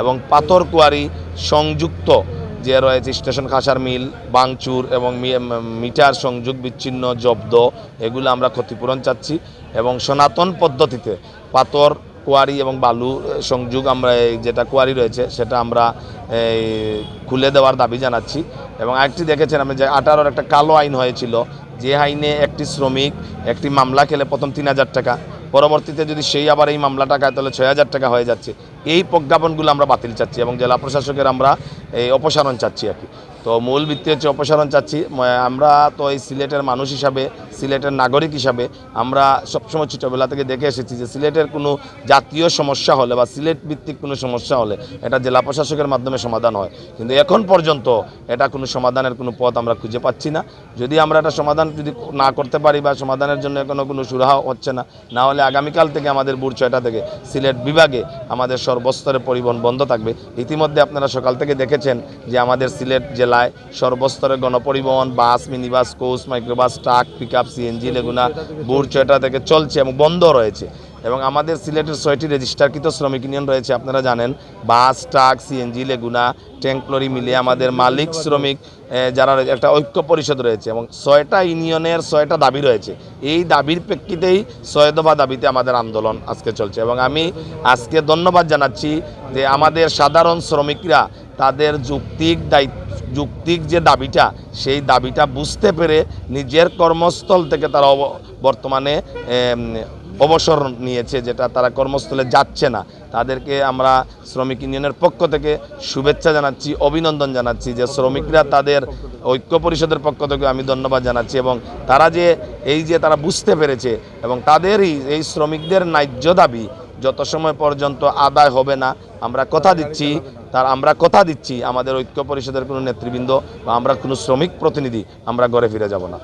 এবং পাথর কুয়ারি সংযুক্ত যে রয়েছে স্টেশন খাসার মিল বাংচুর এবং মিটার সংযোগ বিচ্ছিন্ন জব্দ এগুলো আমরা ক্ষতিপূরণ চাচ্ছি। এবং সনাতন পদ্ধতিতে পাথর কোয়ারি এবং বালু সংযোগ আমরা এই যেটা কোয়ারি রয়েছে সেটা আমরা এই, খুলে দেওয়ার দাবি জানাচ্ছি। এবং আরেকটি দেখেছেন আমি যে আঠারোর একটা কালো আইন হয়েছিল যে আইনে একটি শ্রমিক একটি মামলা খেলে প্রথম তিন হাজার টাকা পরবর্তীতে যদি সেই আবার এই মামলা টাকায় তাহলে ছয় হাজার টাকা হয়ে যাচ্ছে। এই প্রজ্ঞাপনগুলো আমরা বাতিল চাচ্ছি এবং জেলা প্রশাসকের আমরা, এই অপসারণ চাচ্ছি আর কি। তো মূল ভিত্তি হচ্ছে অপসারণ চাচ্ছি। আমরা তো এই সিলেটের মানুষ হিসাবে, সিলেটের নাগরিক হিসাবে আমরা সবসময় ছোটোবেলা থেকে দেখে এসেছি যে সিলেটের কোনো জাতীয় সমস্যা হলে বা সিলেট ভিত্তিক কোনো সমস্যা হলে এটা জেলা প্রশাসকের মাধ্যমে সমাধান হয়। কিন্তু এখন পর্যন্ত এটা কোনো সমাধানের কোনো পথ আমরা খুঁজে পাচ্ছি না। যদি আমরা এটা সমাধান যদি না করতে পারি বা সমাধানের জন্য এখনও কোনো সুরাহা হচ্ছে না না হলে আগামীকাল থেকে আমাদের বুড় ছয়টা থেকে সিলেট বিভাগে আমাদের সর্বস্তরে পরিবহন বন্ধ থাকবে। ইতিমধ্যে আপনারা সকাল থেকে দেখেছেন যে আমাদের সিলেট জেলায় সর্বস্তরে গণপরিবহন, bus, minibus, coach, microbus, truck pickup CNG, লেগুনা বুড় ছয়টা থেকে চলছে এবং বন্ধ রয়েছে। এবং আমাদের সিলেটের ছয়টি রেজিস্টারকৃত শ্রমিক ইউনিয়ন রয়েছে, আপনারা জানেন। বাস, ট্রাক, সিএনজি, লেগুনা, ট্যাঙ্ক লরি মিলিয়ে আমাদের মালিক শ্রমিক যারা একটা ঐক্য পরিষদ রয়েছে এবং ছয়টা ইউনিয়নের ছয়টা দাবি রয়েছে। এই দাবির প্রেক্ষিতেই ছয় দফা দাবিতে আমাদের আন্দোলন আজকে চলছে এবং আমি আজকে ধন্যবাদ জানাচ্ছি যে আমাদের সাধারণ শ্রমিকরা তাদের যুক্তিক দায়িত্ব যুক্তিক যে দাবিটা, সেই দাবিটা বুঝতে পেরে নিজের কর্মস্থল থেকে তারা বর্তমানে অবসর নিয়েছে, যেটা তারা কর্মস্থলে যাচ্ছে না। তাদেরকে আমরা শ্রমিক ইউনিয়নের পক্ষ থেকে শুভেচ্ছা জানাচ্ছি, অভিনন্দন জানাচ্ছি যে শ্রমিকরা তাদের ঐক্য পরিষদের পক্ষ থেকে আমি ধন্যবাদ জানাচ্ছি এবং তারা যে, এই যে তারা বুঝতে পেরেছে এবং তাদেরই এই শ্রমিকদের ন্যায্য দাবি যত সময় পর্যন্ত আদায় হবে না আমরা কথা দিচ্ছি, তার আমরা কথা দিচ্ছি, আমাদের ঐক্য পরিষদের কোনো নেতৃবৃন্দ বা আমরা কোনো শ্রমিক প্রতিনিধি, আমরা ঘরে ফিরে যাব না।